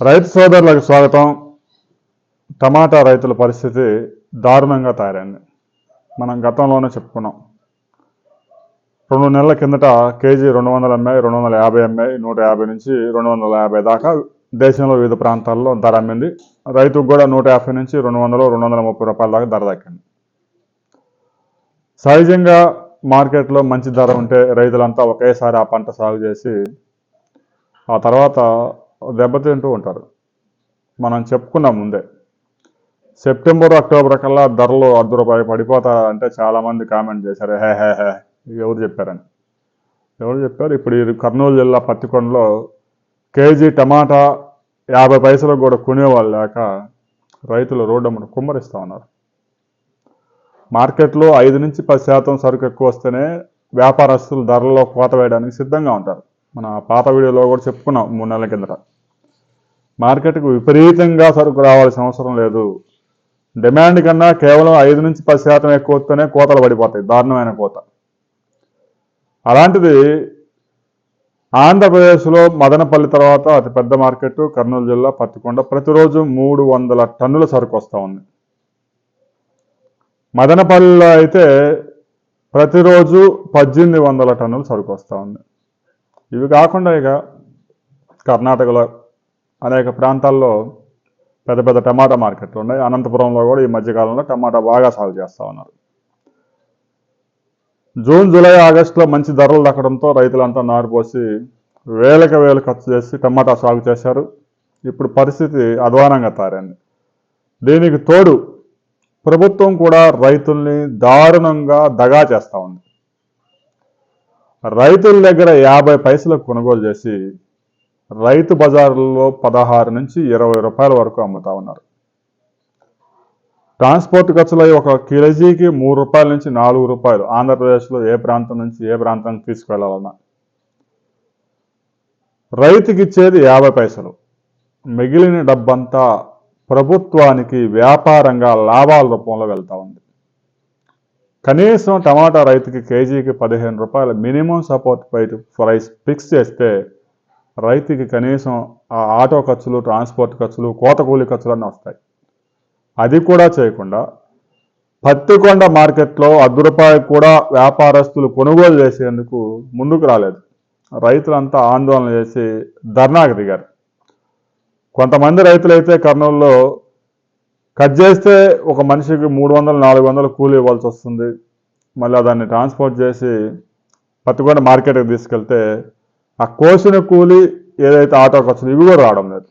రైతు సోదరులకు స్వాగతం. టమాటా రైతుల పరిస్థితి దారుణంగా తయారైంది. మనం గతంలోనే చెప్పుకున్నాం. రెండు నెలల కిందట కేజీ రెండు వందల ఎంఐ రెండు వందల యాభై ఎంఐ నూట యాభై నుంచి రెండు వందల యాభై దాకా దేశంలో వివిధ ప్రాంతాల్లో ధర అమ్మింది. రైతుకు కూడా నూట యాభై నుంచి రెండు వందలు రెండు వందల ముప్పై రూపాయల దాకా ధర దక్కింది. సహజంగా మార్కెట్లో మంచి ధర ఉంటే రైతులంతా ఒకేసారి ఆ పంట సాగు చేసి ఆ తర్వాత దెబ్బతింటూ ఉంటారు. మనం చెప్పుకున్నాం ముందే. సెప్టెంబర్ అక్టోబర్ కల్లా ధరలు అర్ధ రూపాయి పడిపోతారంటే చాలామంది కామెంట్ చేశారు హే హే హే ఎవరు చెప్పారని. ఎవరు చెప్పారు? ఇప్పుడు కర్నూలు జిల్లా పత్తికొండలో కేజీ టమాటా యాభై పైసలకు కూడా కొనేవాళ్ళు లేక రైతులు రోడ్డు కుమ్మరిస్తూ ఉన్నారు. మార్కెట్లో ఐదు నుంచి పది శాతం సరుకు ఎక్కువ వస్తేనే వ్యాపారస్తులు ధరల్లో కోత వేయడానికి సిద్ధంగా ఉంటారు. మన పాత వీడియోలో కూడా చెప్పుకున్నాం మూడు నెలల కిందట. మార్కెట్కు విపరీతంగా సరుకు రావాల్సిన అవసరం లేదు. డిమాండ్ కన్నా కేవలం ఐదు నుంచి పది శాతం ఎక్కువ వస్తేనే కోతలు పడిపోతాయి దారుణమైన కోత. అలాంటిది ఆంధ్రప్రదేశ్లో మదనపల్లి తర్వాత అతిపెద్ద మార్కెట్ కర్నూలు జిల్లా పత్తికొండ ప్రతిరోజు మూడు వందల టన్నుల సరుకు వస్తూ ఉంది. మదనపల్లిలో అయితే ప్రతిరోజు పద్దెనిమిది వందల టన్నుల సరుకు వస్తూ ఉంది. ఇవి కాకుండా ఇక కర్ణాటకలో అనేక ప్రాంతాల్లో పెద్ద పెద్ద టమాటా మార్కెట్లు ఉన్నాయి. అనంతపురంలో కూడా ఈ మధ్యకాలంలో టమాటా బాగా సాగు చేస్తూ ఉన్నారు. జూన్ జూలై ఆగస్టులో మంచి ధరలు దక్కడంతో రైతులంతా నారు పోసి వేలు ఖర్చు చేసి టమాటా సాగు చేశారు. ఇప్పుడు పరిస్థితి అధ్వానంగా తారండి దీనికి తోడు ప్రభుత్వం కూడా రైతుల్ని దారుణంగా దగా చేస్తూ ఉంది. రైతుల దగ్గర యాభై పైసలకు కొనుగోలు చేసి రైతు బజార్లో పదహారు నుంచి ఇరవై రూపాయల వరకు అమ్ముతా ఉన్నారు. ట్రాన్స్పోర్ట్ ఖర్చులు ఒక కేజీకి మూడు రూపాయల నుంచి నాలుగు రూపాయలు ఆంధ్రప్రదేశ్లో ఏ ప్రాంతం నుంచి ఏ ప్రాంతానికి తీసుకువెళ్ళాలన్నా. రైతుకి ఇచ్చేది యాభై పైసలు. మిగిలిన డబ్బంతా ప్రభుత్వానికి వ్యాపారంగా లాభాల రూపంలో వెళ్తా ఉంది. కనీసం టమాటా రైతుకి కేజీకి పదిహేను రూపాయల మినిమం సపోర్ట్ ప్రైస్ ఫిక్స్ చేస్తే రైతుకి కనీసం ఆ ఆటో ఖర్చులు ట్రాన్స్పోర్ట్ ఖర్చులు కోత కూలి ఖర్చులు అన్నీ వస్తాయి. అది కూడా చేయకుండా పత్తికొండ మార్కెట్లో అర్ధ రూపాయలు కూడా వ్యాపారస్తులు కొనుగోలు చేసేందుకు ముందుకు రాలేదు. రైతులంతా ఆందోళన చేసి ధర్నాకు దిగారు. కొంతమంది రైతులైతే కర్నూలులో కట్ చేస్తే ఒక మనిషికి మూడు వందలు నాలుగు వందలు కూలి ఇవ్వాల్సి వస్తుంది. మళ్ళీ దాన్ని ట్రాన్స్పోర్ట్ చేసి పత్తికొండ మార్కెట్కి తీసుకెళ్తే ఆ కోసిన కూలి ఏదైతే ఆటోకి వచ్చింది ఇవి కూడా రావడం లేదు.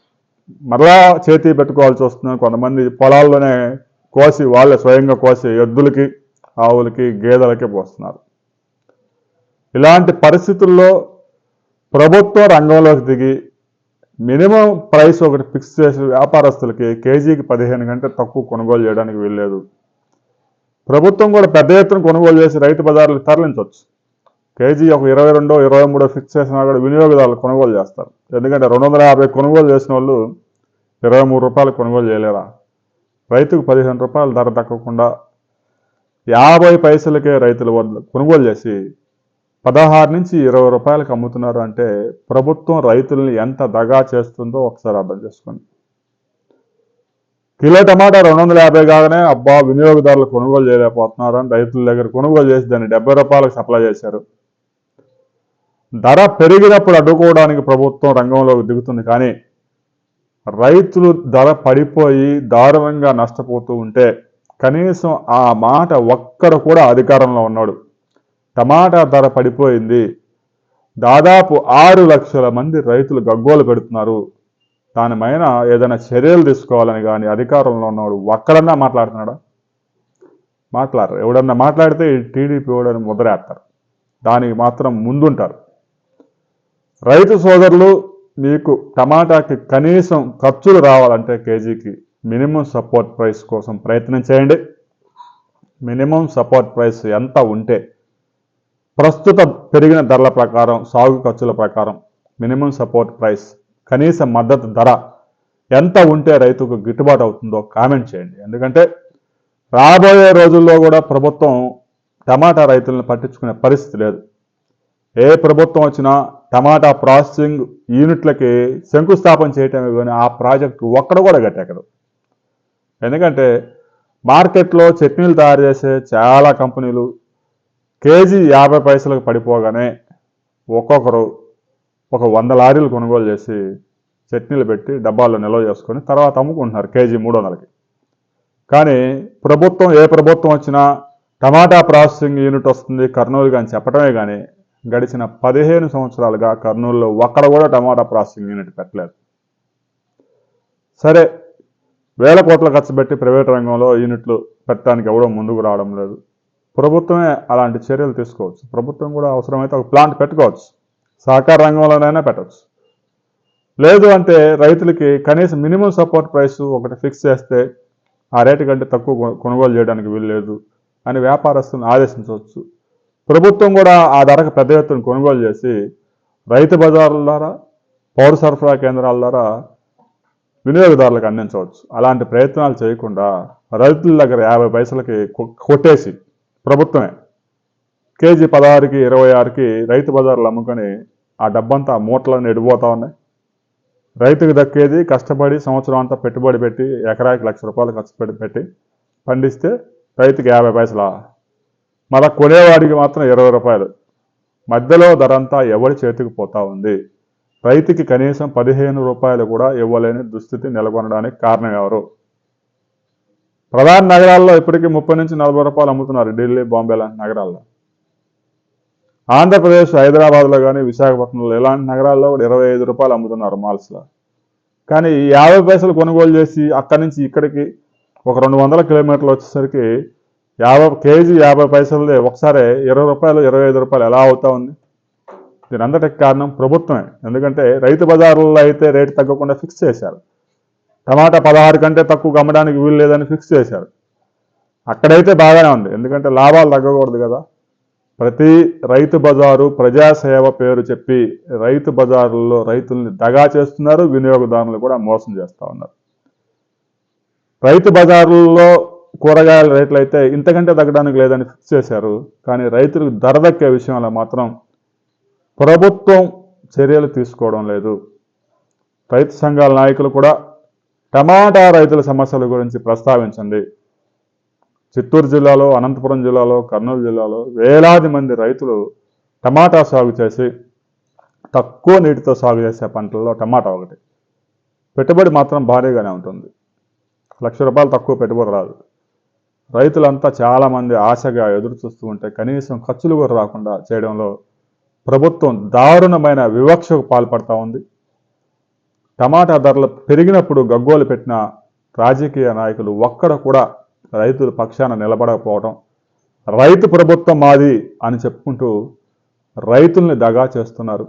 మరలా చేతి పెట్టుకోవాల్సి వస్తుంది కొంతమంది పొలాల్లోనే కోసి వాళ్ళే స్వయంగా కోసి ఎద్దులకి ఆవులకి గేదెలకి పోస్తున్నారు. ఇలాంటి పరిస్థితుల్లో ప్రభుత్వం రంగంలోకి దిగి మినిమం ప్రైస్ ఒకటి ఫిక్స్ చేసి వ్యాపారస్తులకి కేజీకి పదిహేను గంటలు తక్కువ కొనుగోలు చేయడానికి వీల్లేదు. ప్రభుత్వం కూడా పెద్ద ఎత్తున కొనుగోలు చేసి రైతు బజార్లకు తరలించవచ్చు. కేజీ ఒక ఇరవై రెండో ఇరవై మూడో ఫిక్స్ చేసినా కూడా వినియోగదారులు కొనుగోలు చేస్తారు. ఎందుకంటే రెండు వందల యాభై కొనుగోలు చేసిన వాళ్ళు ఇరవై మూడు రూపాయలు కొనుగోలు చేయలేరా? రైతుకు పదిహేను రూపాయలు ధర దక్కకుండా యాభై పైసలకే రైతుల వద్ద కొనుగోలు చేసి పదహారు నుంచి ఇరవై రూపాయలకు అమ్ముతున్నారు అంటే ప్రభుత్వం రైతుల్ని ఎంత దగా చేస్తుందో ఒకసారి అర్థం చేసుకోండి. కిలో టమాటా రెండు వందల యాభై కాగానే అబ్బా వినియోగదారులు కొనుగోలు చేయలేకపోతున్నారు అని రైతుల దగ్గర కొనుగోలు చేసి దాన్ని డెబ్బై రూపాయలకు సప్లై చేశారు. ధర పెరిగినప్పుడు అడ్డుకోవడానికి ప్రభుత్వం రంగంలోకి దిగుతుంది. కానీ రైతులు ధర పడిపోయి దారుణంగా నష్టపోతూ ఉంటే కనీసం ఆ మాట ఒక్కడు కూడా అధికారంలో ఉన్నాడు. టమాటా ధర పడిపోయింది. దాదాపు ఆరు లక్షల మంది రైతులు గగ్గోలు పెడుతున్నారు. దానిపైన ఏదైనా చర్యలు తీసుకోవాలని కానీ అధికారంలో ఉన్నాడు ఒక్కడన్నా మాట్లాడుతున్నాడా? మాట్లాడరు. ఎవడన్నా మాట్లాడితే ఈ టీడీపీ ఎవడని ముద్రేస్తారు దానికి మాత్రం ముందుంటారు. రైతు సోదరులు మీకు టమాటాకి కనీసం ఖర్చులు రావాలంటే కేజీకి మినిమం సపోర్ట్ ప్రైస్ కోసం ప్రయత్నం చేయండి. మినిమం సపోర్ట్ ప్రైస్ ఎంత ఉంటే ప్రస్తుత పెరిగిన ధరల ప్రకారం సాగు ఖర్చుల ప్రకారం మినిమం సపోర్ట్ ప్రైస్ కనీస మద్దతు ధర ఎంత ఉంటే రైతుకు గిట్టుబాటు అవుతుందో కామెంట్ చేయండి. ఎందుకంటే రాబోయే రోజుల్లో కూడా ప్రభుత్వం టమాటా రైతులను పట్టించుకునే పరిస్థితి లేదు. ఏ ప్రభుత్వం వచ్చినా టమాటా ప్రాసెసింగ్ యూనిట్లకి శంకుస్థాపన చేయటమే కానీ ఆ ప్రాజెక్టు ఒక్కడ కూడా కట్టెక్కదు ఎందుకంటే మార్కెట్లో చట్నీలు తయారు చేసే చాలా కంపెనీలు కేజీ యాభై పైసలకు పడిపోగానే ఒక్కొక్కరు ఒక వంద లారీలు కొనుగోలు చేసి చట్నీలు పెట్టి డబ్బాల్లో నిల్వ చేసుకొని తర్వాత అమ్ముకుంటున్నారు కేజీ మూడు వందలకి. కానీ ప్రభుత్వం ఏ ప్రభుత్వం వచ్చినా టమాటా ప్రాసెసింగ్ యూనిట్ వస్తుంది కర్నూలు కానీ చెప్పడమే కానీ గడిచిన పదిహేను సంవత్సరాలుగా కర్నూలులో ఒక్కడ కూడా టమాటా ప్రాసెసింగ్ యూనిట్ పెట్టలేదు. సరే వేల కోట్ల ఖర్చు పెట్టి ప్రైవేట్ రంగంలో యూనిట్లు పెట్టడానికి ఎవడో ముందుకు రావడం లేదు. ప్రభుత్వమే అలాంటి చర్యలు తీసుకోవచ్చు. ప్రభుత్వం కూడా అవసరమైతే ఒక ప్లాంట్ పెట్టుకోవచ్చు. సహకార రంగంలోనైనా పెట్టవచ్చు లేదు అంటే రైతులకి కనీసం మినిమం సపోర్ట్ ప్రైస్ ఒకటి ఫిక్స్ చేస్తే ఆ రేటు కంటే తక్కువ కొనుగోలు చేయడానికి వీలు లేదు అని వ్యాపారస్తులను ఆదేశించవచ్చు. ప్రభుత్వం కూడా ఆ ధరకు పెద్ద ఎత్తున కొనుగోలు చేసి రైతు బజార్ల ద్వారా పౌర సరఫరా కేంద్రాల ద్వారా వినియోగదారులకు అందించవచ్చు. అలాంటి ప్రయత్నాలు చేయకుండా రైతుల దగ్గర యాభై పైసలకి కొట్టేసి ప్రభుత్వమే కేజీ పదహారుకి ఇరవై ఆరుకి రైతు బజార్లు అమ్ముకొని ఆ డబ్బంతా మూటలను ఎడిపోతా ఉన్నాయి. రైతుకు దక్కేది కష్టపడి సంవత్సరం అంతా పెట్టుబడి పెట్టి ఎకరాకి లక్ష రూపాయలు ఖర్చు పెట్టి పెట్టి పండిస్తే రైతుకి యాభై పైసలా మళ్ళా కొనేవాడికి మాత్రం ఇరవై రూపాయలు. మధ్యలో ధర అంతా ఎవరి చేతికి పోతా ఉంది? రైతుకి కనీసం పదిహేను రూపాయలు కూడా ఇవ్వలేని దుస్థితి నెలకొనడానికి కారణం ఎవరు? ప్రధాన నగరాల్లో ఇప్పటికీ ముప్పై నుంచి నలభై రూపాయలు అమ్ముతున్నారు ఢిల్లీ బాంబే లాంటి నగరాల్లో. ఆంధ్రప్రదేశ్ హైదరాబాద్లో కానీ విశాఖపట్నంలో ఇలాంటి నగరాల్లో కూడా ఇరవై ఐదు రూపాయలు అమ్ముతున్నారు మాల్స్లో. కానీ యాభై పైసలు కొనుగోలు చేసి అక్కడి నుంచి ఇక్కడికి ఒక రెండు వందల కిలోమీటర్లు వచ్చేసరికి యాభై కేజీ యాభై పైసలదే ఒకసారి ఇరవై రూపాయలు ఇరవై ఐదు రూపాయలు ఎలా అవుతా ఉంది? దీని అంతటికి కారణం ప్రభుత్వమే. ఎందుకంటే రైతు బజార్లలో అయితే రేటు తగ్గకుండా ఫిక్స్ చేశారు. టమాటా పదహారు కంటే తక్కువ అమ్మడానికి వీలు లేదని ఫిక్స్ చేశారు. అక్కడైతే బాగానే ఉంది. ఎందుకంటే లాభాలు తగ్గకూడదు కదా. ప్రతి రైతు బజారు ప్రజాసేవ పేరు చెప్పి రైతు బజారుల్లో రైతుల్ని దగా చేస్తున్నారు వినియోగదారులు కూడా మోసం చేస్తూ ఉన్నారు. రైతు బజారుల్లో కూరగాయల రేట్లు అయితే ఇంతకంటే తగ్గడానికి లేదని ఫిక్స్ చేశారు. కానీ రైతులకు ధర దక్కే విషయంలో మాత్రం ప్రభుత్వం చర్యలు తీసుకోవడం లేదు. రైతు సంఘాల నాయకులు కూడా టమాటా రైతుల సమస్యల గురించి ప్రస్తావించండి. చిత్తూరు జిల్లాలో అనంతపురం జిల్లాలో కర్నూలు జిల్లాలో వేలాది మంది రైతులు టమాటా సాగు చేసి తక్కువ నీటితో సాగు చేసే పంటల్లో టమాటా ఒకటి. పెట్టుబడి మాత్రం భారీగానే ఉంటుంది. లక్ష రూపాయలు తక్కువ పెట్టుబడి రాదు. రైతులంతా చాలామంది ఆశగా ఎదురు చూస్తూ ఉంటే కనీసం ఖర్చులు కూడా రాకుండా చేయడంలో ప్రభుత్వం దారుణమైన వివక్షకు పాల్పడతా ఉంది. టమాటా ధరలు పెరిగినప్పుడు గగ్గోలు పెట్టిన రాజకీయ నాయకులు ఒక్కడ కూడా రైతుల పక్షాన నిలబడకపోవడం రైతు ప్రభుత్వం మాది అని చెప్పుకుంటూ రైతుల్ని దగా చేస్తున్నారు.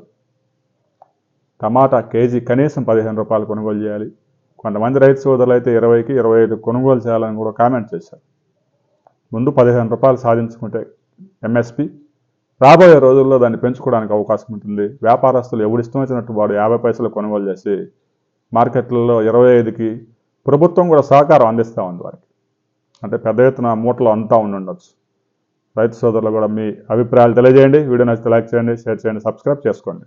టమాటా కేజీ కనీసం పదిహేను రూపాయలు కొనుగోలు చేయాలి. కొంతమంది రైతు సోదరులు అయితే ఇరవైకి ఇరవై ఐదు కొనుగోలు చేయాలని కూడా కామెంట్ చేశారు. ముందు పదిహేను రూపాయలు సాధించుకుంటే ఎంఎస్పి రాబోయే రోజుల్లో దాన్ని పెంచుకోవడానికి అవకాశం ఉంటుంది. వ్యాపారస్తులు ఎవడు ఇష్టం వచ్చినట్టు వాడు యాభై పైసలు కొనుగోలు చేసి మార్కెట్లలో ఇరవై ఐదుకి ప్రభుత్వం కూడా సహకారం అందిస్తూ ఉంది వారికి. అంటే పెద్ద ఎత్తున మూటలు అంతా ఉండి ఉండొచ్చు. రైతు సోదరులు కూడా మీ అభిప్రాయాలు తెలియజేయండి. వీడియో నచ్చితే లైక్ చేయండి షేర్ చేయండి సబ్స్క్రైబ్ చేసుకోండి.